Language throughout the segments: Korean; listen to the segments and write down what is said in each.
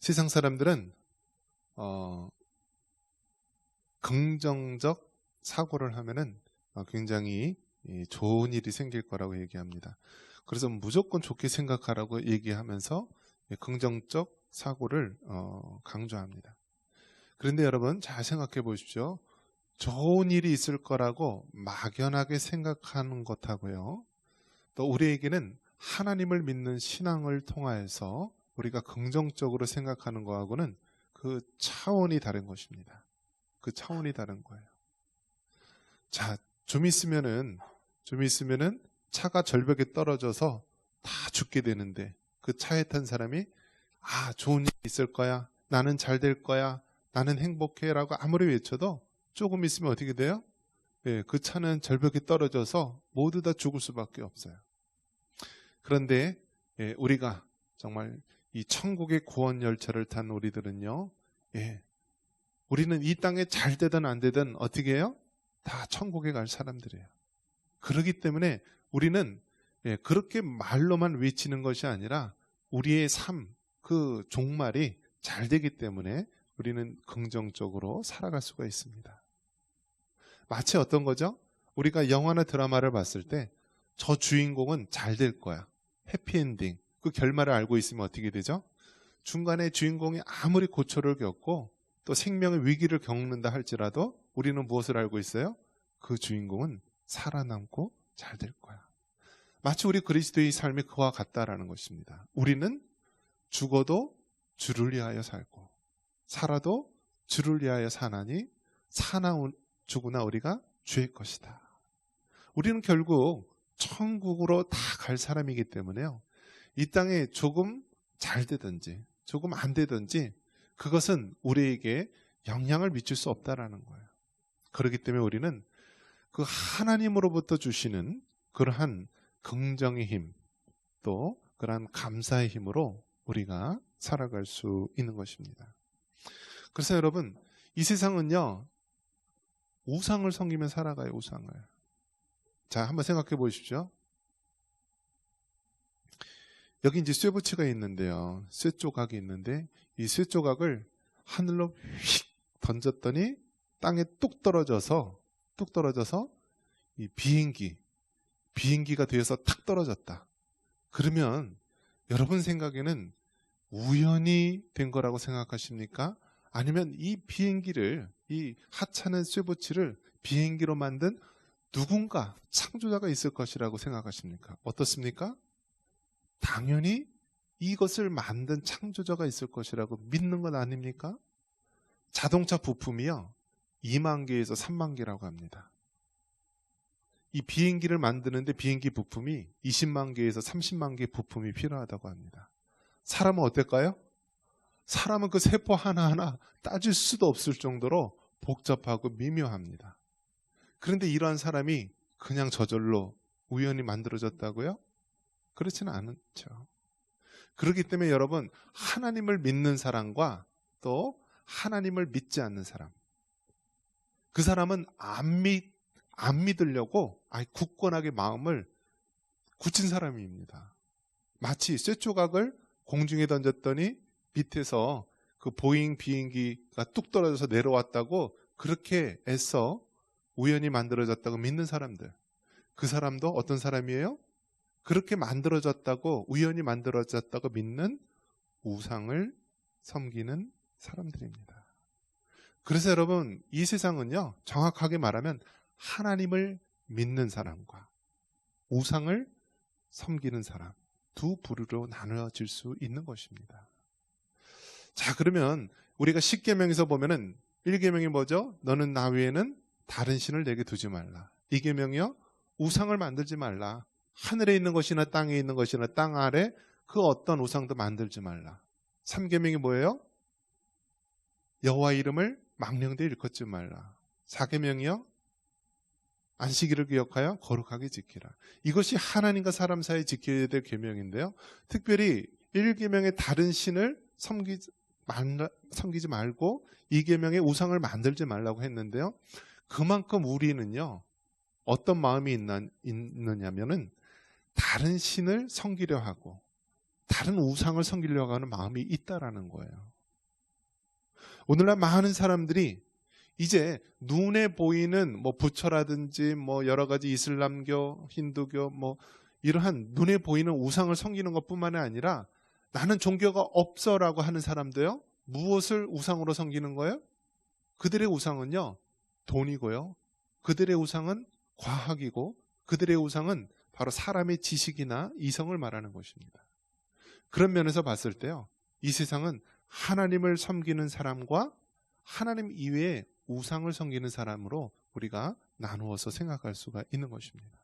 세상 사람들은 어, 긍정적 사고를 하면은 어, 굉장히 이, 좋은 일이 생길 거라고 얘기합니다. 그래서 무조건 좋게 생각하라고 얘기하면서 이 긍정적 사고를 어, 강조합니다. 그런데 여러분 잘 생각해 보십시오. 좋은 일이 있을 거라고 막연하게 생각하는 것하고요. 또 우리에게는 하나님을 믿는 신앙을 통하여서 우리가 긍정적으로 생각하는 거하고는 그 차원이 다른 것입니다. 그 차원이 다른 거예요. 자, 좀 있으면은, 좀 있으면은 차가 절벽에 떨어져서 다 죽게 되는데 그 차에 탄 사람이 아, 좋은 일이 있을 거야. 나는 잘 될 거야. 나는 행복해. 라고 아무리 외쳐도 조금 있으면 어떻게 돼요? 예, 그 차는 절벽에 떨어져서 모두 다 죽을 수밖에 없어요. 그런데 예, 우리가 정말 이 천국의 구원 열차를 탄 우리들은요, 예, 우리는 이 땅에 잘 되든 안 되든 어떻게 해요? 다 천국에 갈 사람들이에요. 그러기 때문에 우리는 예, 그렇게 말로만 외치는 것이 아니라 우리의 삶, 그 종말이 잘 되기 때문에 우리는 긍정적으로 살아갈 수가 있습니다. 마치 어떤 거죠? 우리가 영화나 드라마를 봤을 때 저 주인공은 잘 될 거야. 해피엔딩. 그 결말을 알고 있으면 어떻게 되죠? 중간에 주인공이 아무리 고초를 겪고 또 생명의 위기를 겪는다 할지라도 우리는 무엇을 알고 있어요? 그 주인공은 살아남고 잘 될 거야. 마치 우리 그리스도의 삶이 그와 같다라는 것입니다. 우리는 죽어도 주를 위하여 살고 살아도 주를 위하여 사나니 사나 죽으나 우리가 주의 것이다. 우리는 결국 천국으로 다 갈 사람이기 때문에요. 이 땅에 조금 잘 되든지 조금 안 되든지 그것은 우리에게 영향을 미칠 수 없다라는 거예요. 그렇기 때문에 우리는 그 하나님으로부터 주시는 그러한 긍정의 힘, 또 그러한 감사의 힘으로 우리가 살아갈 수 있는 것입니다. 그래서 여러분, 이 세상은요, 우상을 섬기면 살아가요, 우상을. 자, 한번 생각해 보십시오. 여기 이제 쇠붙이가 있는데요. 쇠 조각이 있는데 이 쇠 조각을 하늘로 휙 던졌더니 땅에 뚝 떨어져서 뚝 떨어져서 이 비행기 비행기가 되어서 탁 떨어졌다. 그러면 여러분 생각에는 우연히 된 거라고 생각하십니까? 아니면 이 비행기를 이 하찮은 쇠붙이를 비행기로 만든 누군가 창조자가 있을 것이라고 생각하십니까? 어떻습니까? 당연히 이것을 만든 창조자가 있을 것이라고 믿는 것 아닙니까? 자동차 부품이요. 2만 개에서 3만 개라고 합니다. 이 비행기를 만드는데 비행기 부품이 20만 개에서 30만 개 부품이 필요하다고 합니다. 사람은 어떨까요? 사람은 그 세포 하나하나 따질 수도 없을 정도로 복잡하고 미묘합니다. 그런데 이러한 사람이 그냥 저절로 우연히 만들어졌다고요? 그렇지는 않죠. 그렇기 때문에 여러분, 하나님을 믿는 사람과 또 하나님을 믿지 않는 사람. 그 사람은 안 믿, 안 믿으려고 아예 굳건하게 마음을 굳힌 사람입니다. 마치 쇠조각을 공중에 던졌더니 밑에서 그 보잉 비행기가 뚝 떨어져서 내려왔다고 그렇게 애써 우연히 만들어졌다고 믿는 사람들. 그 사람도 어떤 사람이에요? 그렇게 만들어졌다고 우연히 만들어졌다고 믿는 우상을 섬기는 사람들입니다. 그래서 여러분 이 세상은요 정확하게 말하면 하나님을 믿는 사람과 우상을 섬기는 사람 두 부류로 나누어질 수 있는 것입니다. 자 그러면 우리가 10계명에서 보면은 1계명이 뭐죠? 너는 나 외에는 다른 신을 내게 두지 말라. 2계명이요 우상을 만들지 말라. 하늘에 있는 것이나 땅에 있는 것이나 땅 아래 그 어떤 우상도 만들지 말라. 3계명이 뭐예요? 여호와 이름을 망령되이 일컫지 말라. 4계명이요? 안식일을 기억하여 거룩하게 지키라. 이것이 하나님과 사람 사이에 지켜야 될 계명인데요. 특별히 1계명의 다른 신을 섬기지, 말라, 섬기지 말고 2계명의 우상을 만들지 말라고 했는데요. 그만큼 우리는요. 어떤 마음이 있나, 있느냐면은 다른 신을 섬기려 하고 다른 우상을 섬기려고 하는 마음이 있다라는 거예요. 오늘날 많은 사람들이 이제 눈에 보이는 뭐 부처라든지 뭐 여러 가지 이슬람교, 힌두교 뭐 이러한 눈에 보이는 우상을 섬기는 것뿐만 이 아니라 나는 종교가 없어라고 하는 사람도요. 무엇을 우상으로 섬기는 거예요? 그들의 우상은요. 돈이고요. 그들의 우상은 과학이고 그들의 우상은 바로 사람의 지식이나 이성을 말하는 것입니다. 그런 면에서 봤을 때요. 이 세상은 하나님을 섬기는 사람과 하나님 이외에 우상을 섬기는 사람으로 우리가 나누어서 생각할 수가 있는 것입니다.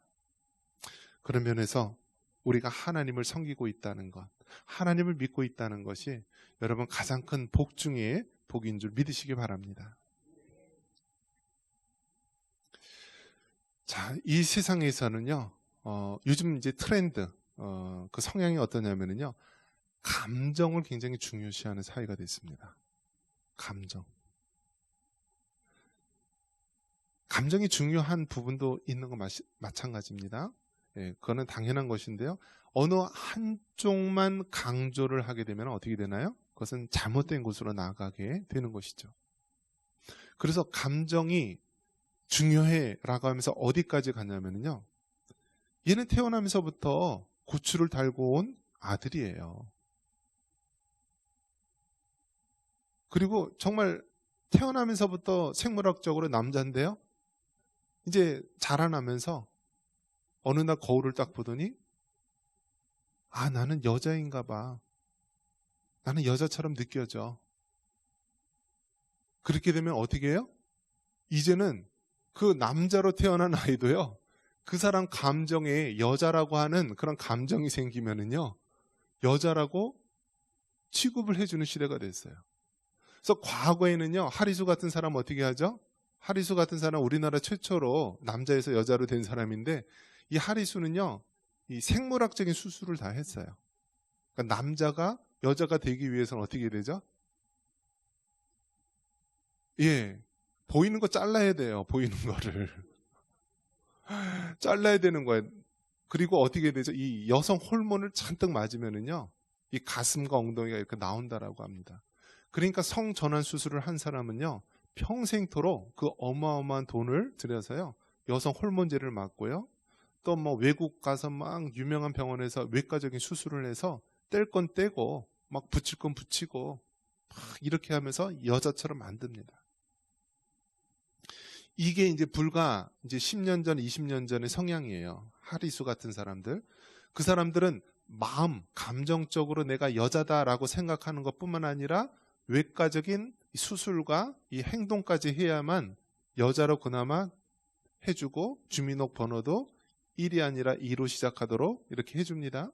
그런 면에서 우리가 하나님을 섬기고 있다는 것, 하나님을 믿고 있다는 것이 여러분 가장 큰 복 중에 복인 줄 믿으시기 바랍니다. 자, 이 세상에서는요, 어, 요즘 이제 트렌드, 어, 그 성향이 어떠냐면요, 감정을 굉장히 중요시하는 사회가 됐습니다. 감정. 감정이 중요한 부분도 있는 거 마시, 마찬가지입니다. 예, 그거는 당연한 것인데요. 어느 한쪽만 강조를 하게 되면 어떻게 되나요? 그것은 잘못된 곳으로 나아가게 되는 것이죠. 그래서 감정이 중요해라고 하면서 어디까지 가냐면요. 얘는 태어나면서부터 고추를 달고 온 아들이에요. 그리고 정말 태어나면서부터 생물학적으로 남자인데요. 이제 자라나면서 어느 날 거울을 딱 보더니 아 나는 여자인가 봐. 나는 여자처럼 느껴져. 그렇게 되면 어떻게 해요? 이제는 그 남자로 태어난 아이도요. 그 사람 감정에 여자라고 하는 그런 감정이 생기면은요. 여자라고 취급을 해주는 시대가 됐어요. 그래서 과거에는요. 하리수 같은 사람 어떻게 하죠? 하리수 같은 사람 우리나라 최초로 남자에서 여자로 된 사람인데 이 하리수는요. 이 생물학적인 수술을 다 했어요. 그러니까 남자가 여자가 되기 위해서는 어떻게 되죠? 예. 보이는 거 잘라야 돼요. 보이는 거를. 잘라야 되는 거예요. 그리고 어떻게 되죠? 이 여성 호르몬을 잔뜩 맞으면은요. 이 가슴과 엉덩이가 이렇게 나온다라고 합니다. 그러니까 성전환 수술을 한 사람은요. 평생토록 그 어마어마한 돈을 들여서요. 여성 호르몬제를 맞고요. 또 뭐 외국 가서 막 유명한 병원에서 외과적인 수술을 해서 뗄 건 떼고 막 붙일 건 붙이고 막 이렇게 하면서 여자처럼 만듭니다. 이게 이제 불과 이제 10년 전, 20년 전의 성향이에요. 하리수 같은 사람들. 그 사람들은 마음, 감정적으로 내가 여자다라고 생각하는 것 뿐만 아니라 외과적인 수술과 이 행동까지 해야만 여자로 그나마 해주고 주민등록번호도 1이 아니라 2로 시작하도록 이렇게 해줍니다.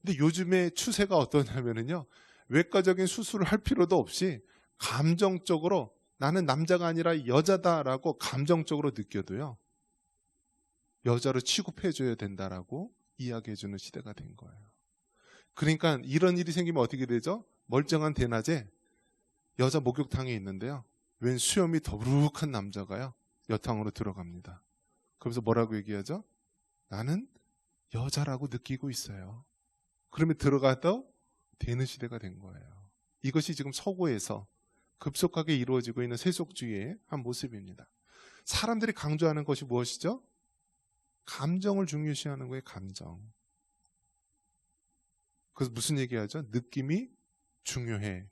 근데 요즘의 추세가 어떠냐면요. 외과적인 수술을 할 필요도 없이 감정적으로 나는 남자가 아니라 여자다라고 감정적으로 느껴도요. 여자로 취급해줘야 된다라고 이야기해주는 시대가 된 거예요. 그러니까 이런 일이 생기면 어떻게 되죠? 멀쩡한 대낮에 여자 목욕탕에 있는데요. 웬 수염이 더부룩한 남자가요. 여탕으로 들어갑니다. 그러면서 뭐라고 얘기하죠? 나는 여자라고 느끼고 있어요. 그러면 들어가도 되는 시대가 된 거예요. 이것이 지금 서구에서 급속하게 이루어지고 있는 세속주의의 한 모습입니다. 사람들이 강조하는 것이 무엇이죠? 감정을 중요시하는 거예요, 감정. 그래서 무슨 얘기하죠? 느낌이 중요해.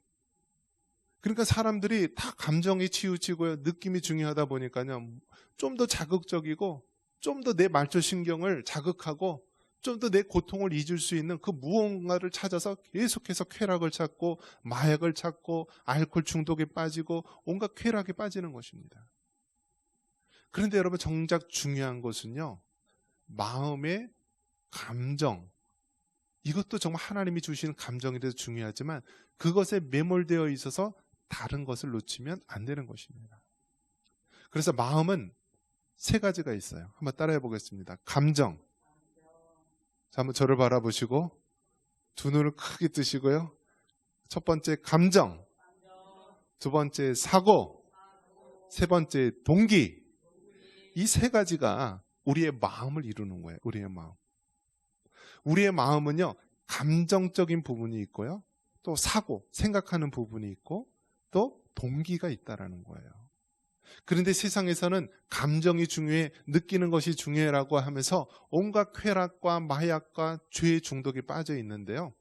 그러니까 사람들이 다 감정이 치우치고요. 느낌이 중요하다 보니까요. 좀 더 자극적이고 좀 더 내 말초 신경을 자극하고 좀 더 내 고통을 잊을 수 있는 그 무언가를 찾아서 계속해서 쾌락을 찾고 마약을 찾고 알코올 중독에 빠지고 온갖 쾌락에 빠지는 것입니다. 그런데 여러분 정작 중요한 것은요. 마음의 감정. 이것도 정말 하나님이 주시는 감정에 대해서 중요하지만 그것에 매몰되어 있어서 다른 것을 놓치면 안 되는 것입니다. 그래서 마음은 세 가지가 있어요. 한번 따라해 보겠습니다. 감정. 자, 한번 저를 바라보시고 두 눈을 크게 뜨시고요. 첫 번째 감정. 두 번째 사고. 세 번째 동기. 이 세 가지가 우리의 마음을 이루는 거예요. 우리의 마음. 우리의 마음은요, 감정적인 부분이 있고요. 또 사고, 생각하는 부분이 있고, 또 동기가 있다라는 거예요. 그런데 세상에서는 감정이 중요해, 느끼는 것이 중요해라고 하면서 온갖 쾌락과 마약과 죄의 중독에 빠져 있는데요.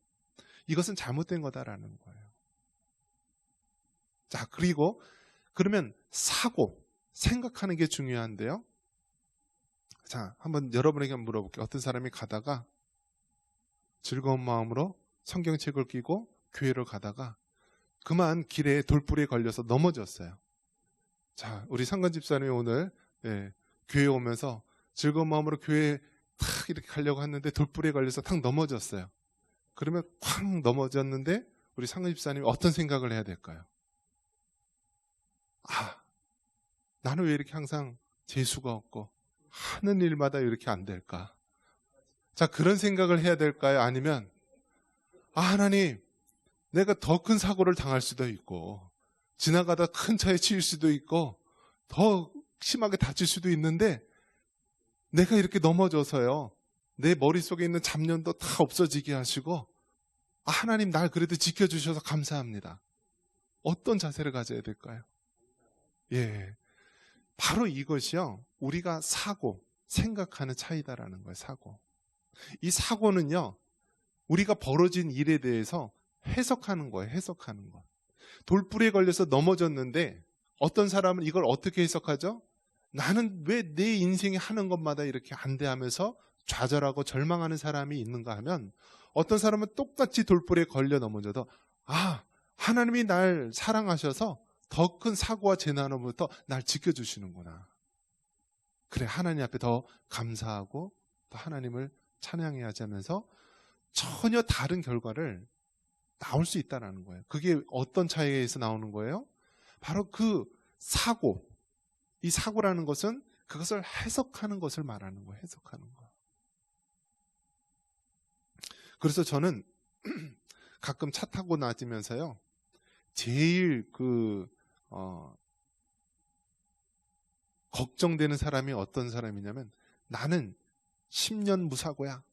이것은 잘못된 거다라는 거예요. 자, 그리고 그러면 사고, 생각하는 게 중요한데요. 자, 한번 여러분에게 한번 물어볼게요. 어떤 사람이 가다가 즐거운 마음으로 성경책을 끼고 교회를 가다가 그만 길에 돌불에 걸려서 넘어졌어요. 자, 우리 상관 집사님이 오늘 예, 교회 오면서 즐거운 마음으로 교회에 탁 이렇게 가려고 했는데 돌불에 걸려서 탁 넘어졌어요. 그러면 쾅 넘어졌는데 우리 상관 집사님이 어떤 생각을 해야 될까요? 아, 나는 왜 이렇게 항상 재수가 없고 하는 일마다 이렇게 안 될까? 자, 그런 생각을 해야 될까요? 아니면 아, 하나님, 내가 더 큰 사고를 당할 수도 있고 지나가다 큰 차에 치일 수도 있고 더 심하게 다칠 수도 있는데 내가 이렇게 넘어져서요. 내 머릿속에 있는 잡념도 다 없어지게 하시고 아, 하나님 날 그래도 지켜주셔서 감사합니다. 어떤 자세를 가져야 될까요? 예. 바로 이것이요. 우리가 사고, 생각하는 차이다라는 거예요, 사고. 이 사고는요, 우리가 벌어진 일에 대해서 해석하는 거예요, 해석하는 거. 돌불에 걸려서 넘어졌는데 어떤 사람은 이걸 어떻게 해석하죠? 나는 왜 내 인생에 하는 것마다 이렇게 안돼하면서 좌절하고 절망하는 사람이 있는가 하면 어떤 사람은 똑같이 돌불에 걸려 넘어져도 아 하나님이 날 사랑하셔서 더 큰 사고와 재난으로부터 날 지켜주시는구나. 그래 하나님 앞에 더 감사하고 더 하나님을 찬양해야 하면서 전혀 다른 결과를 나올 수 있다는 거예요. 그게 어떤 차이에서 나오는 거예요? 바로 그 사고, 이 사고라는 것은 그것을 해석하는 것을 말하는 거예요. 해석하는 거. 그래서 저는 가끔 차 타고 나지면서요. 제일 그, 어, 걱정되는 사람이 어떤 사람이냐면 나는 10년 무사고야.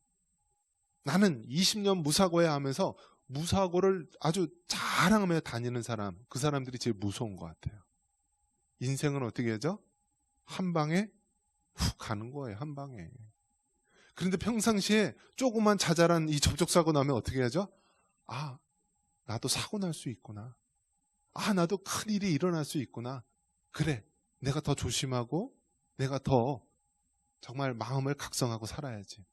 나는 20년 무사고야 하면서 무사고를 아주 자랑하며 다니는 사람, 그 사람들이 제일 무서운 것 같아요. 인생은 어떻게 하죠? 한 방에 훅 가는 거예요, 한 방에. 그런데 평상시에 조그만 자잘한 이 접촉사고 나면 어떻게 하죠? 아, 나도 사고 날 수 있구나. 아, 나도 큰 일이 일어날 수 있구나. 그래, 내가 더 조심하고, 내가 더 정말 마음을 각성하고 살아야지.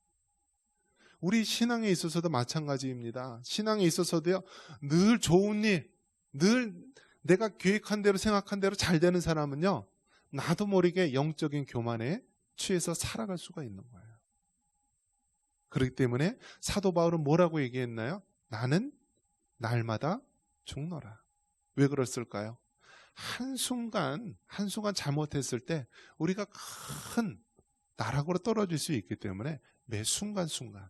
우리 신앙에 있어서도 마찬가지입니다. 신앙에 있어서도요, 늘 좋은 일, 늘 내가 계획한 대로 생각한 대로 잘 되는 사람은요, 나도 모르게 영적인 교만에 취해서 살아갈 수가 있는 거예요. 그렇기 때문에 사도 바울은 뭐라고 얘기했나요? 나는 날마다 죽노라. 왜 그랬을까요? 한순간, 한순간 잘못했을 때 우리가 큰 나락으로 떨어질 수 있기 때문에 매 순간순간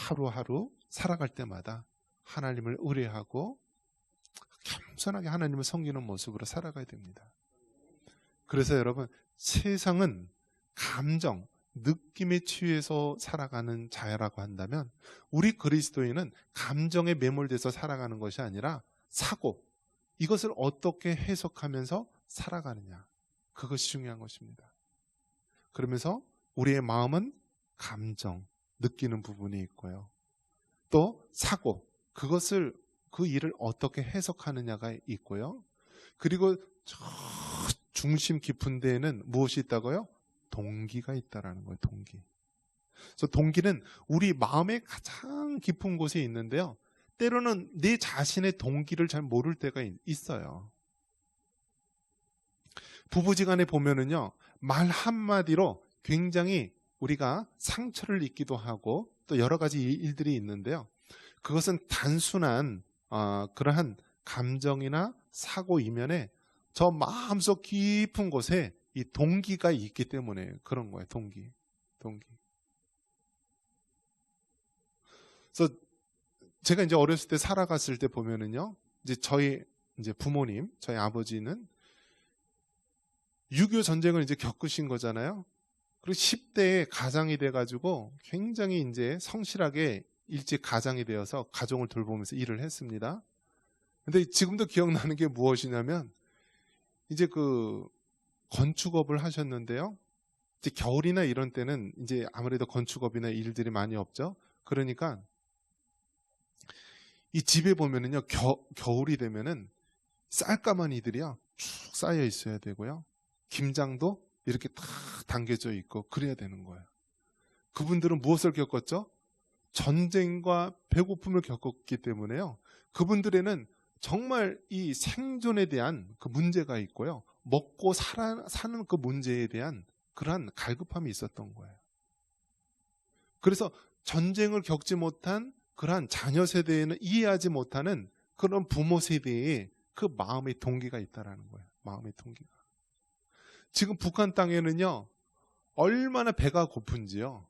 하루하루 살아갈 때마다 하나님을 의뢰하고 겸손하게 하나님을 섬기는 모습으로 살아가야 됩니다. 그래서 여러분, 세상은 감정, 느낌에 취해서 살아가는 자라고 한다면 우리 그리스도인은 감정에 매몰돼서 살아가는 것이 아니라 사고, 이것을 어떻게 해석하면서 살아가느냐. 그것이 중요한 것입니다. 그러면서 우리의 마음은 감정, 느끼는 부분이 있고요. 또 사고, 그것을 그 일을 어떻게 해석하느냐가 있고요. 그리고 저 중심 깊은 데에는 무엇이 있다고요? 동기가 있다라는 거예요. 동기. 그래서 동기는 우리 마음의 가장 깊은 곳에 있는데요. 때로는 내 자신의 동기를 잘 모를 때가 있어요. 부부지간에 보면은요, 말 한마디로 굉장히 우리가 상처를 입기도 하고 또 여러 가지 일들이 있는데요. 그것은 단순한 어, 그러한 감정이나 사고 이면에 저 마음속 깊은 곳에 이 동기가 있기 때문에 그런 거예요. 동기, 동기. 그래서 제가 이제 어렸을 때 살아갔을 때 보면은요, 이제 저희 이제 부모님, 저희 아버지는 6.25 전쟁을 이제 겪으신 거잖아요. 그리고 10대에 가장이 돼가지고 굉장히 이제 성실하게 일찍 가장이 되어서 가정을 돌보면서 일을 했습니다. 근데 지금도 기억나는 게 무엇이냐면 이제 그 건축업을 하셨는데요. 이제 겨울이나 이런 때는 이제 아무래도 건축업이나 일들이 많이 없죠. 그러니까 이 집에 보면은요 겨, 겨울이 되면은 쌀까만 이들이요 쭉 쌓여 있어야 되고요. 김장도 이렇게 탁 당겨져 있고 그래야 되는 거예요. 그분들은 무엇을 겪었죠? 전쟁과 배고픔을 겪었기 때문에요. 그분들에는 정말 이 생존에 대한 그 문제가 있고요. 먹고 살아, 사는 그 문제에 대한 그러한 갈급함이 있었던 거예요. 그래서 전쟁을 겪지 못한 그러한 자녀 세대에는 이해하지 못하는 그런 부모 세대에 그 마음의 동기가 있다라는 거예요. 마음의 동기가. 지금 북한 땅에는요, 얼마나 배가 고픈지요.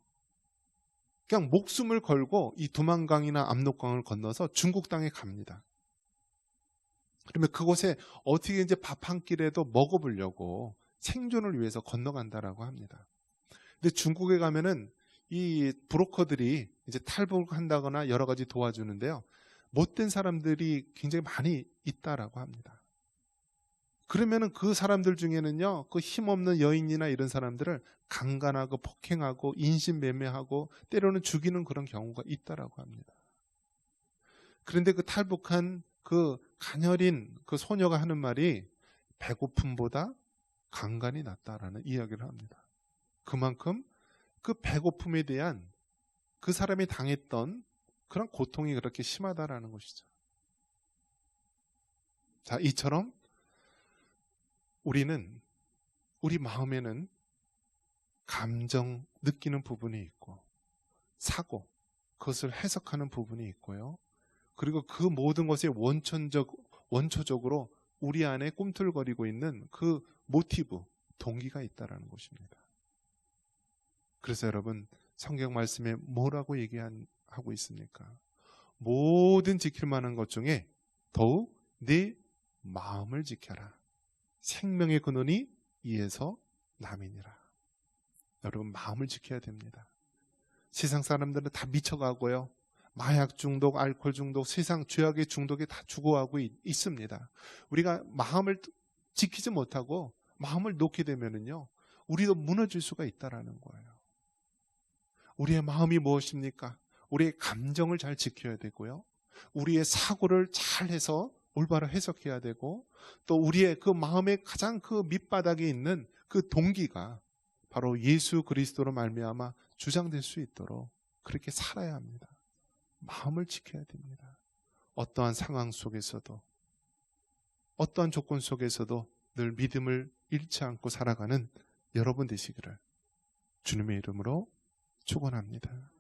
그냥 목숨을 걸고 이 두만강이나 압록강을 건너서 중국 땅에 갑니다. 그러면 그곳에 어떻게 이제 밥 한 끼라도 먹어보려고 생존을 위해서 건너간다라고 합니다. 근데 중국에 가면은 이 브로커들이 이제 탈북한다거나 여러 가지 도와주는데요. 못된 사람들이 굉장히 많이 있다라고 합니다. 그러면은 그 사람들 중에는요, 그 힘없는 여인이나 이런 사람들을 강간하고 폭행하고 인신매매하고 때로는 죽이는 그런 경우가 있다라고 합니다. 그런데 그 탈북한 그 가녀린 그 소녀가 하는 말이 배고픔보다 강간이 낫다라는 이야기를 합니다. 그만큼 그 배고픔에 대한 그 사람이 당했던 그런 고통이 그렇게 심하다라는 것이죠. 자, 이처럼 우리는 우리 마음에는 감정 느끼는 부분이 있고 사고 그것을 해석하는 부분이 있고요. 그리고 그 모든 것의 원천적 원초적으로 우리 안에 꿈틀거리고 있는 그 모티브 동기가 있다라는 것입니다. 그래서 여러분 성경 말씀에 뭐라고 얘기하고 있습니까? 모든 지킬 만한 것 중에 더욱 네 마음을 지켜라. 생명의 근원이 이에서 남이니라. 여러분 마음을 지켜야 됩니다. 세상 사람들은 다 미쳐가고요. 마약 중독, 알코올 중독, 세상 죄악의 중독에 다 죽어가고 있, 습니다 우리가 마음을 지키지 못하고 마음을 놓게 되면은요, 우리도 무너질 수가 있다라는 거예요. 우리의 마음이 무엇입니까? 우리의 감정을 잘 지켜야 되고요. 우리의 사고를 잘 해서 올바로 해석해야 되고 또 우리의 그 마음의 가장 그 밑바닥에 있는 그 동기가 바로 예수 그리스도로 말미암아 주장될 수 있도록 그렇게 살아야 합니다. 마음을 지켜야 됩니다. 어떠한 상황 속에서도 어떠한 조건 속에서도 늘 믿음을 잃지 않고 살아가는 여러분 되시기를 주님의 이름으로 축원합니다.